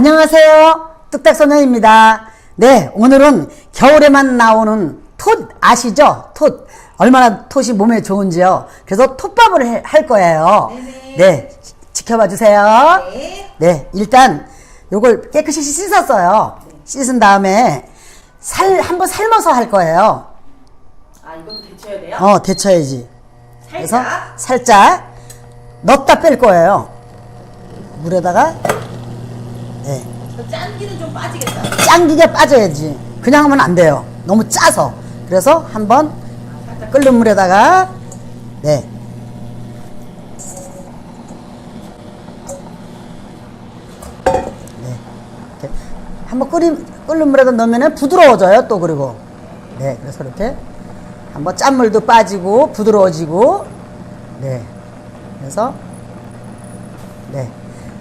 안녕하세요. 뚝딱소녀입니다. 네, 오늘은 겨울에만 나오는 톳 아시죠? 톳. 얼마나 톳이 몸에 좋은지요. 그래서 톳밥을 해- 할 거예요. 네네. 네, 지- 지켜봐 주세요. 네. 네, 일단 요걸 깨끗이 씻었어요. 씻은 다음에 살, 한번 삶아서 할 거예요. 아, 이것도 데쳐야 돼요? 어, 데쳐야지. 그래서 살짝. 살짝 넣었다 뺄 거예요. 물에다가 네. 그 짠기는 좀 빠지겠다. 짱기게 빠져야지. 그냥 하면 안 돼요. 너무 짜서. 그래서 한번 끓는 물에다가 네. 네. 이렇게 한번 끓이 끓는 물에다 넣으면 부드러워져요. 또 그리고 네. 그래서 이렇게 한번 짠물도 빠지고 부드러워지고 네. 그래서 네.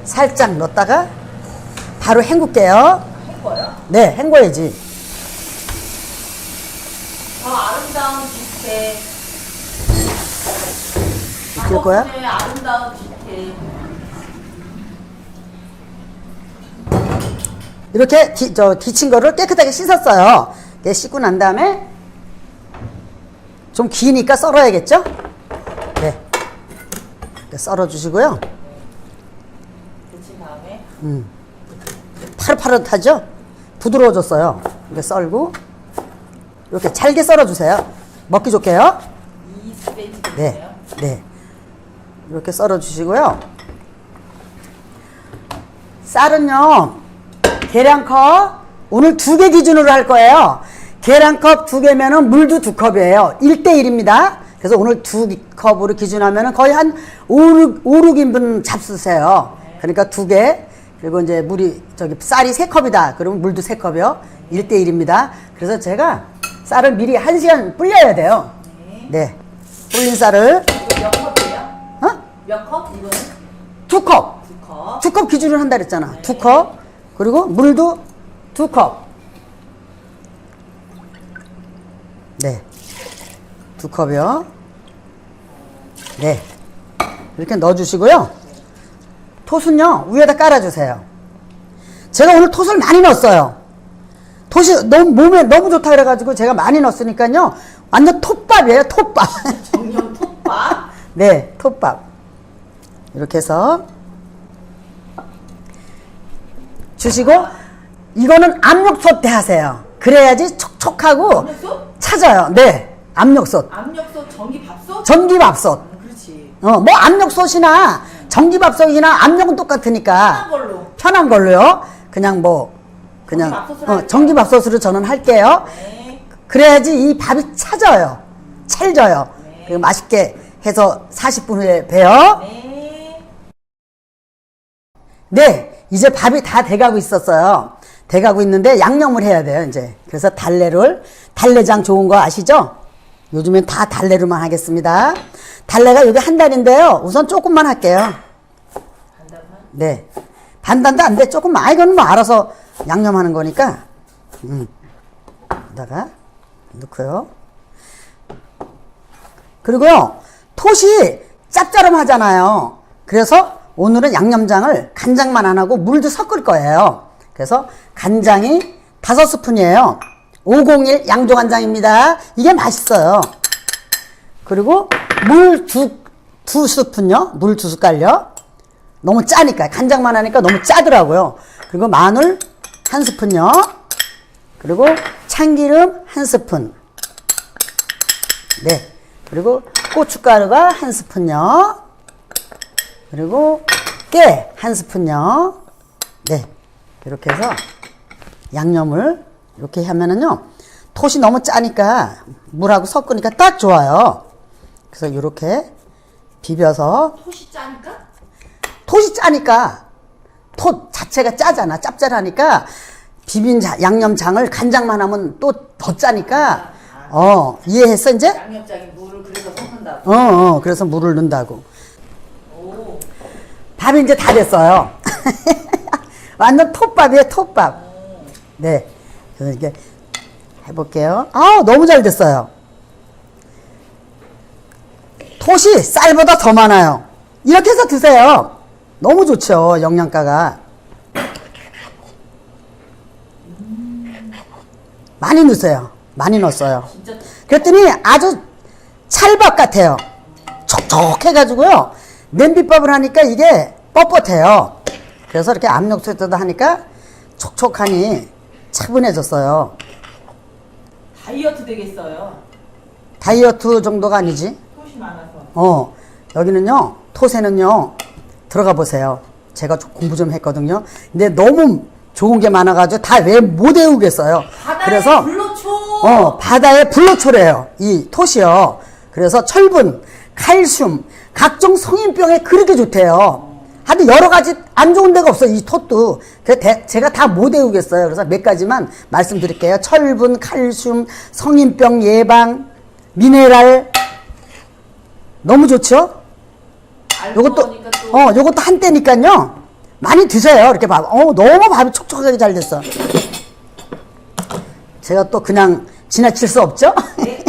살짝 넣었다가 바로 헹굴게요. 할 거요? 네, 헹궈야지. 저 아름다운 뒤태. 익힐 거야? 네, 아름다운 뒤태. 이렇게 디, 저 뒤친 거를 깨끗하게 씻었어요. 이렇게 씻고 난 다음에 좀 기니까 썰어야겠죠? 네. 이렇게 썰어 주시고요. 데친 다음에. 파릇파릇하죠? 부드러워졌어요. 이렇게 썰고 이렇게 잘게 썰어 주세요. 먹기 좋게요. 2cm 네. 네. 이렇게 썰어 주시고요. 쌀은요, 계량컵, 오늘 두 개 기준으로 할 거예요. 계량컵 두 개면은 물도 두 컵이에요. 1대1입니다. 그래서 오늘 두 컵으로 기준하면은 거의 한 5, 6, 5, 6인분 잡수세요. 그러니까 두 개. 그리고 이제 물이, 저기 쌀이 세 컵이다. 그러면 물도 세 컵이요. 1대1입니다. 그래서 제가 쌀을 미리 한 시간 불려야 돼요. 네. 불린 쌀을 몇 컵이에요? 어? 몇 컵? 이거는 두 컵. 두 컵. 두 컵 기준으로 한다 그랬잖아. 두 컵. 그리고 물도 두 컵. 네. 두 컵이요. 네. 이렇게 넣어주시고요. 톳은요, 위에다 깔아주세요. 제가 오늘 톳을 많이 넣었어요. 톳이 너무 몸에 너무 좋다 그래가지고 제가 많이 넣었으니까요. 완전 톱밥이에요, 톱밥. 정령 톱밥. 네, 톱밥. 이렇게 해서 주시고 이거는 압력솥 대 하세요. 그래야지 촉촉하고 압력솥? 찾아요. 네, 압력솥. 압력솥, 전기밥솥? 전기밥솥. 음, 그렇지. 어, 뭐 압력솥이나 전기밥솥이나 압력은 똑같으니까 편한 걸로. 편한 걸로요. 그냥 뭐 그냥 전기밥솥으로 어. 전기밥솥으로 저는 할게요. 네. 그래야지 이 밥이 차져요. 찰져요. 네. 그리고 맛있게 해서 40분 후에 봬요. 네. 네, 이제 밥이 다 돼가고 있었어요. 돼가고 있는데 양념을 해야 돼요, 이제. 그래서 달래를, 달래장 좋은 거 아시죠? 요즘엔 다 달래로만 하겠습니다. 달래가 여기 한 달인데요. 우선 조금만 할게요. 네. 반단도 안 돼. 조금만. 아, 이건 뭐 알아서 양념하는 거니까. 음. 여기다가 넣고요. 그리고요, 톳이 짭짤하잖아요. 그래서 오늘은 양념장을 간장만 안 하고 물도 섞을 거예요. 그래서 간장이 다섯 스푼이에요. 501 양조간장입니다. 이게 맛있어요. 그리고 물 두, 두 스푼요. 물 두 숟갈요. 너무 짜니까. 간장만 하니까 너무 짜더라고요. 그리고 마늘 한 스푼요. 그리고 참기름 한 스푼. 네. 그리고 고춧가루가 한 스푼요. 그리고 깨 한 스푼요. 네. 이렇게 해서 양념을 이렇게 하면은요. 톳이 너무 짜니까 물하고 섞으니까 딱 좋아요. 그래서 이렇게 비벼서 톳이 짜니까? 톳이 짜니까 톳 자체가 짜잖아. 짭짤하니까 비빈 자- 양념장을 간장만 하면 또 더 짜니까 어 이해했어 이제? 양념장에 물을 그래서 섞는다고. 어, 어 그래서 물을 넣는다고. 오. 밥이 이제 다 됐어요. 완전 톱밥이에요, 톱밥. 네. 그래서 이렇게 해볼게요. 아 너무 잘 됐어요. 톳이 쌀보다 더 많아요. 이렇게 해서 드세요. 너무 좋죠. 영양가가. 많이 넣었어요. 많이 넣었어요. 그랬더니 아주 찰밥 같아요. 촉촉해가지고요. 냄비밥을 하니까 이게 뻣뻣해요. 그래서 이렇게 압력솥에다 하니까 촉촉하니 차분해졌어요. 다이어트 되겠어요. 다이어트 정도가 아니지. 토시 많아서. 어. 여기는요. 토세는요. 들어가 보세요. 제가 좀 공부 좀 했거든요. 근데 너무 좋은 게 많아가지고 다 왜 못 외우겠어요. 그래서, 불로초. 어, 바다에 불로초래요. 이 톳이요. 그래서 철분, 칼슘, 각종 성인병에 그렇게 좋대요. 하여튼 여러 가지 안 좋은 데가 없어, 이 톳도. 제가 다 못 외우겠어요. 그래서 몇 가지만 말씀드릴게요. 철분, 칼슘, 성인병 예방, 미네랄. 너무 좋죠? 요것도, 어, 요것도 한때니까요. 많이 드세요. 이렇게 밥. 어, 너무 밥이 촉촉하게 잘 됐어. 제가 또 그냥 지나칠 수 없죠? 네.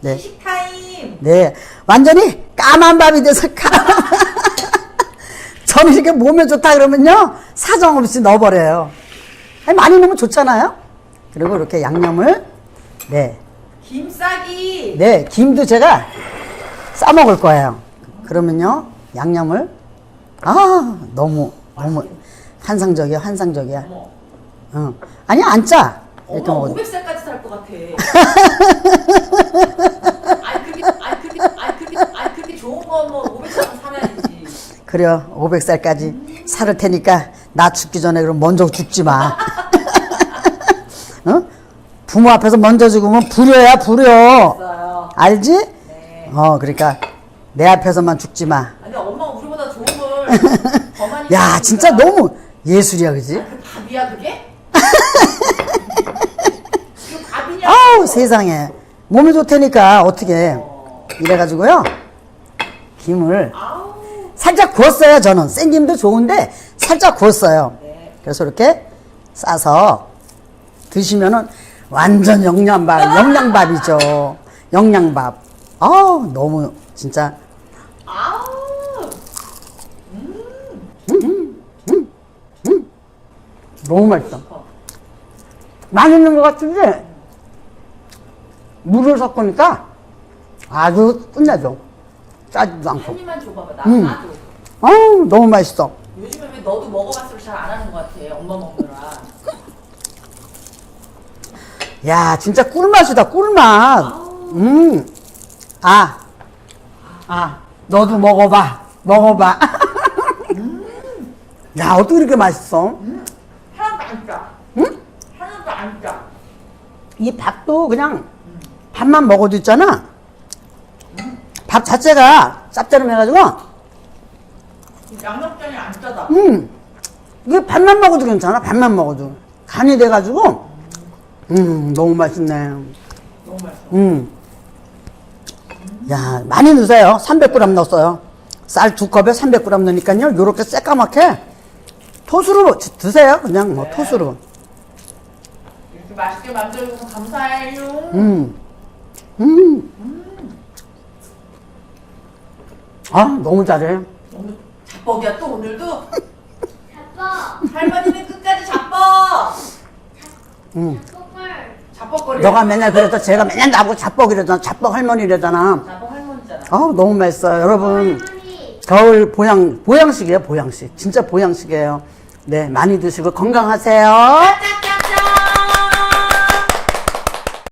네. 식타임. 네. 완전히 까만 밥이 돼서 까 저는 이렇게 몸에 좋다 그러면요. 사정없이 넣어버려요. 아니, 많이 넣으면 좋잖아요? 그리고 이렇게 양념을, 네. 김 싸기. 네. 김도 제가 싸먹을 거예요. 그러면요. 양념을, 아, 너무, 너무 환상적이야, 환상적이야. 어머. 응. 아니, 안 짜. 이렇게 어머 먹어도. 500살까지 살 것 같아. 아니 그렇게 아니 그렇게 아니 그렇게 좋은 거뭐 500살 살아야지. 그래요. 500살까지 살을 테니까 나 죽기 전에 그럼 먼저 죽지 마. 어? 부모 앞에서 먼저 죽으면 불효야, 불효. 알지? 네. 어, 그러니까 내 앞에서만 죽지 마. 아니 엄마가 우리보다 야. 진짜 너무 예술이야, 그지? 그 밥이야 그게? 그 밥이냐? 아우, 세상에. 몸이 좋다니까, 어떻게. 이래가지고요. 김을 아우. 살짝 구웠어요, 저는. 생 김도 좋은데, 살짝 구웠어요. 네. 그래서 이렇게 싸서 드시면은 완전 영양밥, 영양밥이죠. 영양밥. 아우, 너무, 진짜. 아우. 너무 맛있어. 어. 맛있는 것 같은데, 물을 섞으니까 아주 끝내줘. 짜지도 않고. 한 입만 줘봐봐. 나 음. 나도. 아우, 너무 맛있어. 요즘에 왜 너도 먹어봤을 잘 안 하는 것 같아. 엄마 먹느라. 야, 진짜 꿀맛이다, 꿀맛. 음. 아. 아, 너도 먹어봐. 먹어봐. 야, 어떻게 이렇게 맛있어? 하나도 안 짜. 응? 하나도 안 짜. 이 밥도 그냥 밥만 먹어도 있잖아. 밥 자체가 짭짤해가지고, 이 양념장이 안 짜다. 음, 이게 밥만 먹어도 괜찮아. 밥만 먹어도. 간이 돼가지고, 음, 너무 맛있네. 너무 맛있어. 음. 야, 많이 넣으세요. 300g 넣었어요. 쌀 두 컵에 300g 넣으니까요. 요렇게 새까맣게 토스로 드- 드세요. 그냥 뭐 네. 토스로. 이렇게 맛있게 만들어줘서 감사해요. 음. 음. 아, 너무 잘해. 너무 자뻑이야 또 오늘도. 자뻑, 할머니는 끝까지 자뻑. 음. 자뻑을 자뻑거려. 너가 맨날 그래서 제가 맨날 나보고 자뻑이래잖아. 자뻑 할머니래잖아. 자뻑 할머니잖아. 아우, 너무 맛있어요. 여러분. 할머니 겨울 보양, 보양식이에요, 보양식. 진짜 보양식이에요. 네, 많이 드시고 건강하세요. 짠!